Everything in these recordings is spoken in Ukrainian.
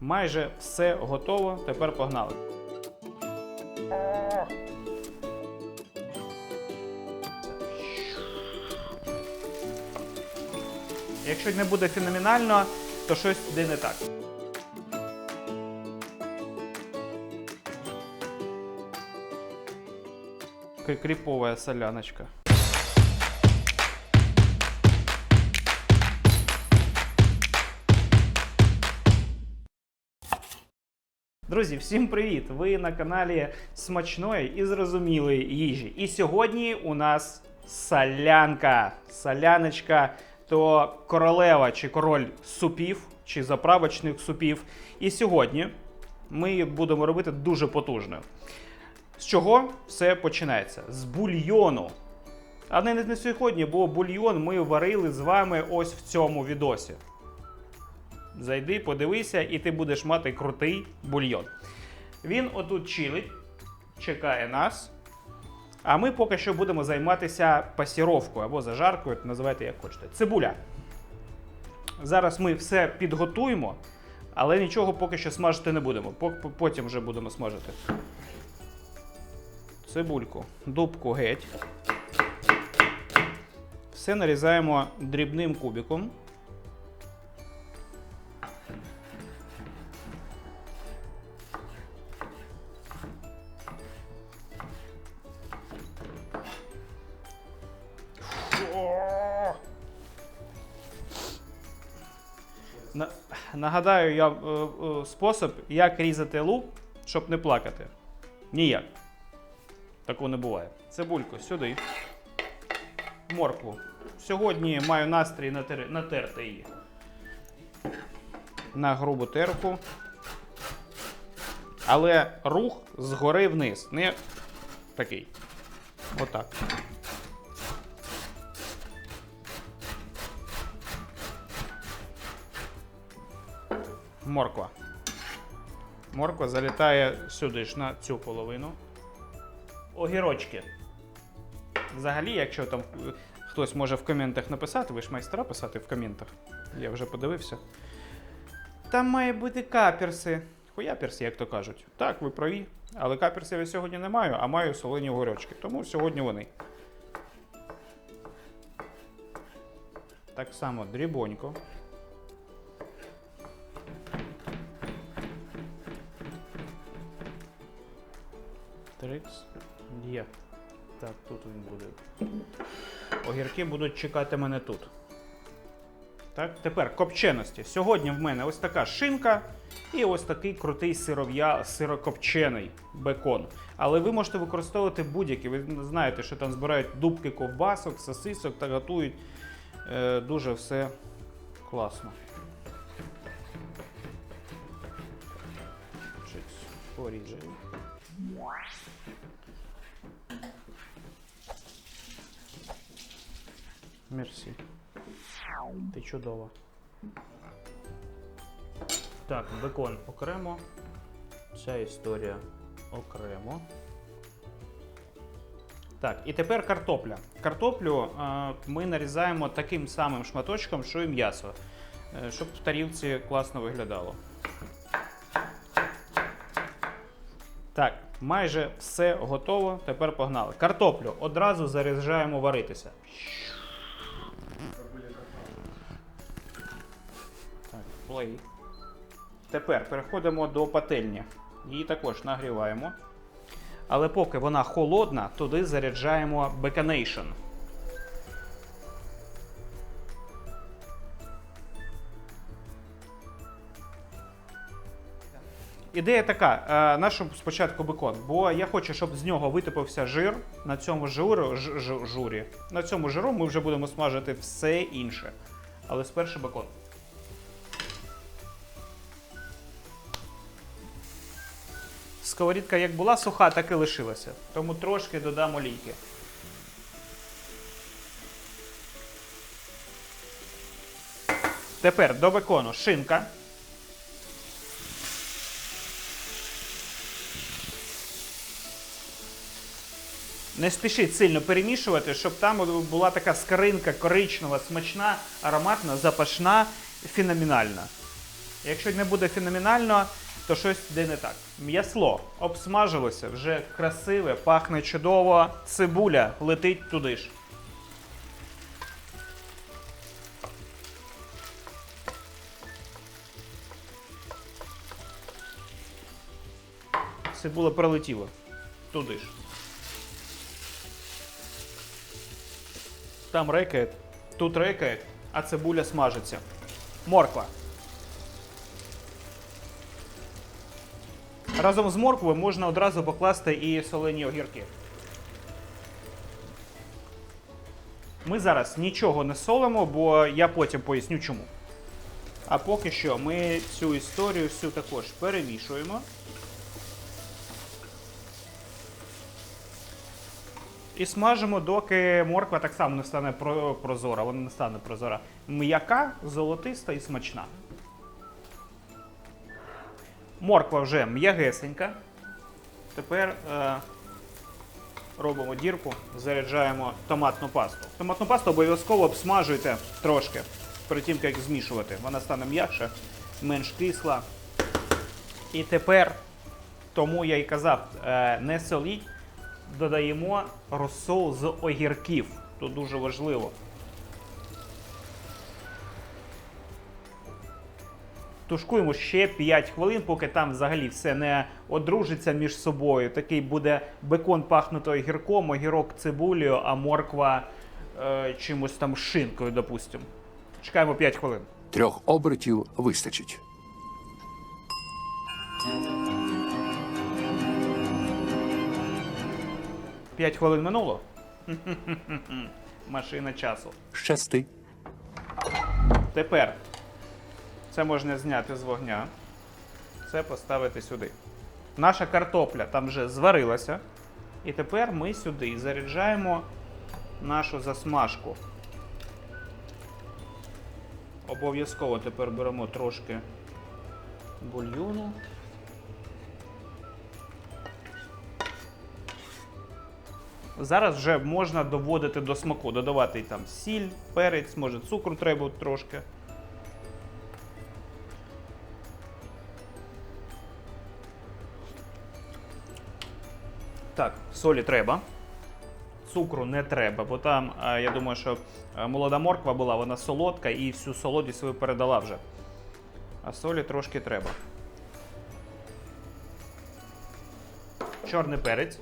Майже все готово. Тепер погнали. Якщо не буде феноменально, то щось йде не так. К- Кріповая соляночка. Друзі, всім привіт! Ви на каналі смачної і зрозумілої їжі. І сьогодні у нас солянка. Соляночка то королева чи король супів, чи заправочних супів. І сьогодні ми будемо робити дуже потужно. З чого все починається? З бульйону. А не, не сьогодні, бо бульйон ми варили з вами ось в цьому відосі. Зайди, подивися, і ти будеш мати крутий бульйон. Він отут чилить, чекає нас. А ми поки що будемо займатися пасіровкою або зажаркою, називайте як хочете. Цибуля. Зараз ми все підготуємо, але нічого поки що смажити не будемо. Потім вже будемо смажити. Цибульку, дубку геть. Все нарізаємо дрібним кубиком. Нагадаю я е, е, спосіб, як різати лук, щоб не плакати. Ніяк. Такого не буває. Цибульку сюди. Моркву. Сьогодні маю настрій натер... натерти її. На грубу терку. Але рух згори вниз. Не такий. Отак. Морква. Морква залітає сюди ж на цю половину. Огірочки. Взагалі, якщо там хтось може в коментах написати, ви ж майстра писати в коментах. Я вже подивився. Там має бути каперси. Хуяперси, як то кажуть. Так, ви праві. Але каперсів я сьогодні не маю, а маю солені огірочки. Тому сьогодні вони. Так само дрібонько. Трикс. Є. Так, тут він буде. Огірки будуть чекати мене тут. Так, тепер копченості. Сьогодні в мене ось така шинка і ось такий крутий сиров'я, сирокопчений бекон. Але ви можете використовувати будь-які. Ви знаєте, що там збирають дубки ковбасок, сосисок та готують е, дуже все класно. Поріжемо. Мерсі. Ти чудова. Так, бекон окремо. Ця історія окремо. Так, і тепер картопля. Картоплю е, ми нарізаємо таким самим шматочком, що і м'ясо, е, щоб в тарілці класно виглядало. Так, майже все готово. Тепер погнали. Картоплю одразу заряджаємо варитися. Плей. Тепер переходимо до пательні. Її також нагріваємо. Але поки вона холодна, туди заряджаємо беконейшн. Ідея така: е, нашу спочатку бекон, бо я хочу, щоб з нього витопився жир. На цьому жиру, ж, ж- журі. На цьому жиру ми вже будемо смажити все інше. Але спершу бекон. Сковорідка як була суха, так і лишилася. Тому трошки додам олійки. Тепер до бекону шинка. Не спішіть сильно перемішувати, щоб там була така скаринка коричнева, смачна, ароматна, запашна, феноменальна. Якщо не буде феноменально, то щось йде не так. М'ясло обсмажилося, вже красиве, пахне чудово. Цибуля летить туди ж. Цибула пролетіла туди ж. Там рекає, тут рекає, а цибуля смажиться. Морква. Разом з морквою можна одразу покласти і солені огірки. Ми зараз нічого не солимо, бо я потім поясню чому. А поки що ми цю історію всю також перемішуємо. І смажимо, доки морква так само не стане прозора. Вона не стане прозора. М'яка, золотиста і смачна. Морква вже м'ягесенька. Тепер е, робимо дірку, заряджаємо томатну пасту. Томатну пасту обов'язково обсмажуйте трошки перед тим, як змішувати. Вона стане м'якша, менш кисла. І тепер, тому я й казав, е, не соліть, додаємо розсол з огірків. Тут дуже важливо. Тушкуємо ще 5 хвилин, поки там взагалі все не одружиться між собою. Такий буде бекон пахнути огірком, огірок цибулею, а морква е, чимось там шинкою, допустимо. Чекаємо 5 хвилин. Трьох обертів вистачить. П'ять хвилин минуло. Машина часу. Щасти. Тепер це можна зняти з вогня. Це поставити сюди. Наша картопля там вже зварилася. І тепер ми сюди заряджаємо нашу засмажку. Обов'язково тепер беремо трошки бульйону. Зараз вже можна доводити до смаку, додавати там сіль, перець, може цукру треба трошки. Так, солі треба. Цукру не треба, бо там, е, я думаю, що е, молода морква була, вона солодка і всю солодість свою передала вже. А солі трошки треба. Чорний перець.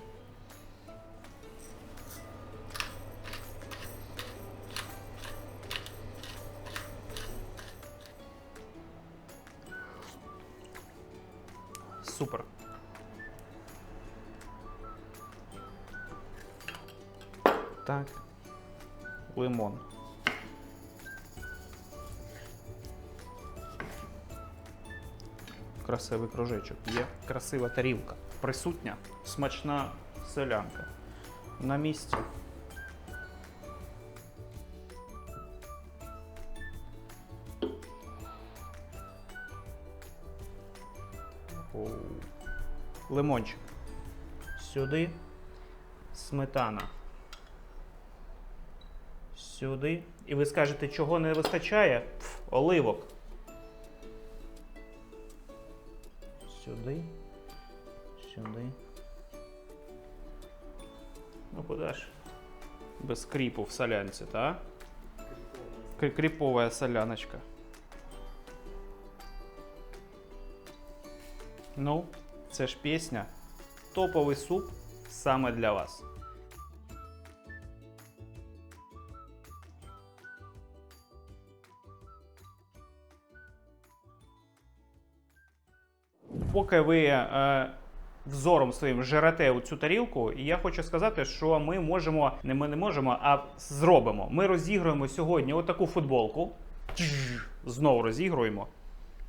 Супер. Так. Лимон. Красивий кружечок. Є красива тарілка. Присутня, смачна селянка. На місці. Лимончик. Сюди. Сметана. Сюди. І ви скажете, чого не вистачає? Пф, оливок. Сюди. Сюди. Ну куди ж? Без кріпу в солянці, так? Кріпова соляночка. Ну, це ж пісня. Топовий суп саме для вас. Поки ви е, взором своїм жерете у цю тарілку, і я хочу сказати, що ми можемо, не ми не можемо, а зробимо. Ми розігруємо сьогодні отаку футболку. Тж, Знов розігруємо.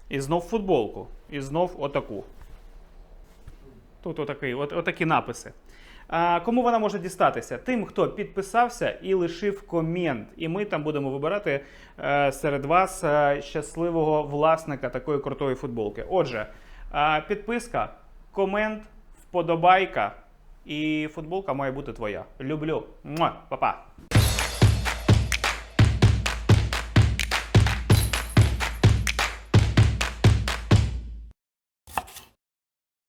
І знов футболку. І знов отаку. Тут отакий, от, отакі написи. А, кому вона може дістатися? Тим, хто підписався і лишив комент. І ми там будемо вибирати е, серед вас е, щасливого власника такої крутої футболки. Отже, підписка, комент, вподобайка. І футболка має бути твоя. Люблю. Па-па.